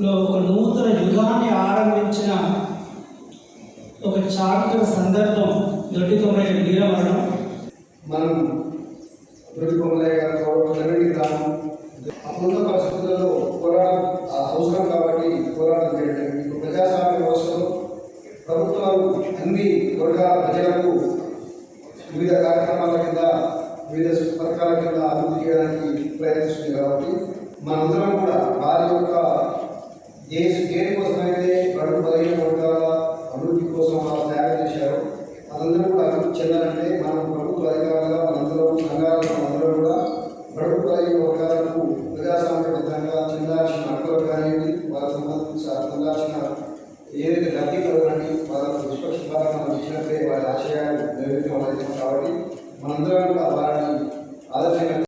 లో ఒక నూతన యుగాన్ని ఆరంభించిన ఒక చారిత్రక సందర్భం దొడ్డి కొమ్మయ్య వీరమరణం మనం దొడ్డి కొమ్మలయ్య గారు అప్పుడున్న పరిస్థితులలో పోరాటం అవసరం కాబట్టి పోరాటం చేయడం ఇప్పుడు ప్రజాస్వామ్య వ్యవస్థలో ప్రభుత్వాలు అన్ని వర్గాల ప్రజలకు వివిధ కార్యక్రమాల కింద వివిధ పథకాల కింద అభివృద్ధి చేయడానికి ప్రయత్నిస్తుంది కాబట్టి మనందరం దేశ దేనికోసమైతే బడుగు బలహీన వర్గాల అభివృద్ధి కోసం వాళ్ళు తయారు చేశారు. మనందరూ కూడా అభివృద్ధి చెందాలంటే మనం ప్రభుత్వ అధికారులుగా మనందరూ సంఘాలుగా మనందరూ కూడా బడుగు బలహీన వర్గాలకు ప్రజాస్వామ్యబద్ధంగా చెందాల్సిన హక్కులు కానివ్వండి వాళ్ళకి సంబంధించిన పొందాల్సిన ఏదైతే లబ్ధి కలగని వాళ్ళకు నిష్పక్షపాతంగా మనం ఇచ్చినట్లే వారి ఆశయాలు నెరవేర్చడం అవుతుంది కాబట్టి మనందరం కూడా వారిని ఆదర్శంగా